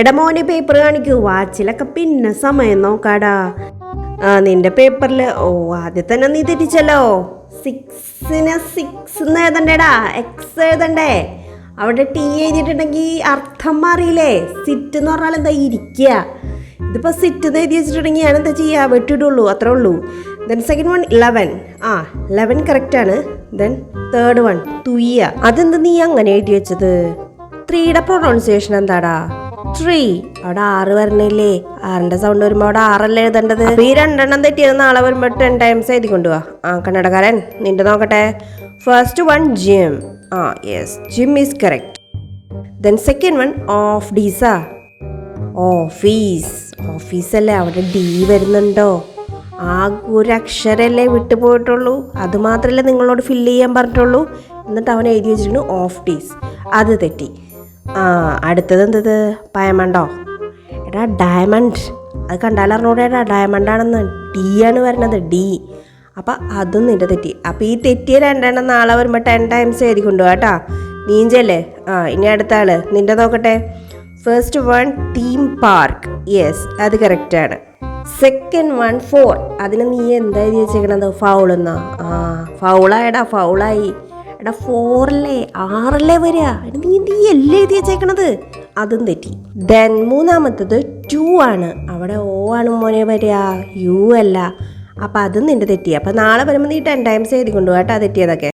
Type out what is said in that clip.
എടാ മോനെ പേപ്പർ കാണിക്കൂ വാച്ചിലൊക്കെ പിന്നെ സമയം നോക്കാടാ. ആ നിന്റെ പേപ്പറിൽ ഓ ആദ്യം തന്നെ നീ തെറ്റിച്ചല്ലോ. സിക്സിന് സിക്സ് എന്ന് എഴുതണ്ടേടാ. എക്സ് എഴുതണ്ടേ. അവിടെ ടി എഴുതിയിട്ടുണ്ടെങ്കിൽ അർത്ഥം മാറിയില്ലേ? സിറ്റ് എന്ന് പറഞ്ഞാൽ എന്താ ഇരിക്കുക ഇതിപ്പോൾ സിറ്റ് എന്ന് എഴുതി വെച്ചിട്ടുണ്ടെങ്കിൽ ഞാൻ എന്താ ചെയ്യുക വെട്ടിയിട്ടുള്ളൂ അത്രേ ഉള്ളൂ. ദെൻ സെക്കൻഡ് വൺ ഇലവൻ ആ ഇലവൻ കറക്റ്റാണ് ദെൻ തേർഡ് വൺ തുയ്യ. അതെന്ത് നീ അങ്ങനെ എഴുതി വെച്ചത്? ത്രീയുടെ പ്രൊണൗൺസിയേഷൻ എന്താടാ? ത്രീ അവിടെ ആറ് വരണില്ലേ? ആറിന്റെ സൗണ്ട് വരുമ്പോ അവിടെ ആറല്ലേ എഴുതേണ്ടത്? ഈ രണ്ടെണ്ണം തെറ്റിയത് നാളെ വരുമ്പോ ടെൻ ടൈംസ് എഴുതി കൊണ്ടുപോവാ ആ കന്നഡക്കാരൻ നിന്റെ നോക്കട്ടെ. ഫസ്റ്റ് വൺ ജിം ആ yes gym is correct then second one of these office ഓഫീസല്ലേ അവിടെ ഡി വരുന്നുണ്ടോ? ആ ഒരു അക്ഷരല്ലേ വിട്ടു പോയിട്ടുള്ളൂ. അത് മാത്രമല്ലേ നിങ്ങളോട് ഫില്ല് ചെയ്യാൻ പറഞ്ഞിട്ടുള്ളൂ. എന്നിട്ട് അവൻ എഴുതി വെച്ചിട്ടുണ്ട് ഓഫ് ഡീസ് അത് തെറ്റി. ആ അടുത്തത് എന്തത് പയമണ്ടോ? എടാ ഡയമണ്ട് അത് ഡയമണ്ട് ആണെന്ന്. ഡി ആണ് വരണത് ഡി അപ്പം അതും നിന്റെ തെറ്റി. അപ്പം ഈ തെറ്റിയ രണ്ടെണ്ണം നാളെ വരുമ്പോൾ ടെൻ ടൈംസ് എഴുതി കൊണ്ടുപോകാം കേട്ടാ? നീഞ്ചല്ലേ? ആ ഇനി അടുത്ത ആൾ. നിന്റെ നോക്കട്ടെ. First one theme park yes അത് കറക്റ്റാണ് സെക്കൻഡ് വൺ ഫോർ അതിന് നീ എന്താ എഴുതി വെച്ചേക്കണത്? ഫൗൾ എന്നാ ആ ഫൗളായടാ ഫൗളായി എടാ ഫോറല്ലേ ആറല്ലേ വരിക നീ നീ എല്ലാം എഴുതി വെച്ചേക്കണത്? അതും തെറ്റി. ദെൻ മൂന്നാമത്തത് ടു ആണ്. അവിടെ ഓ ആണ് മോനെ വരിക യു അല്ല. അപ്പം അതും നിന്റെ തെറ്റി അപ്പം നാളെ വരുമ്പോൾ നീ ടെൻ ടൈംസ് എഴുതി കൊണ്ടുപോകാം കേട്ടോ തെറ്റിയതൊക്കെ.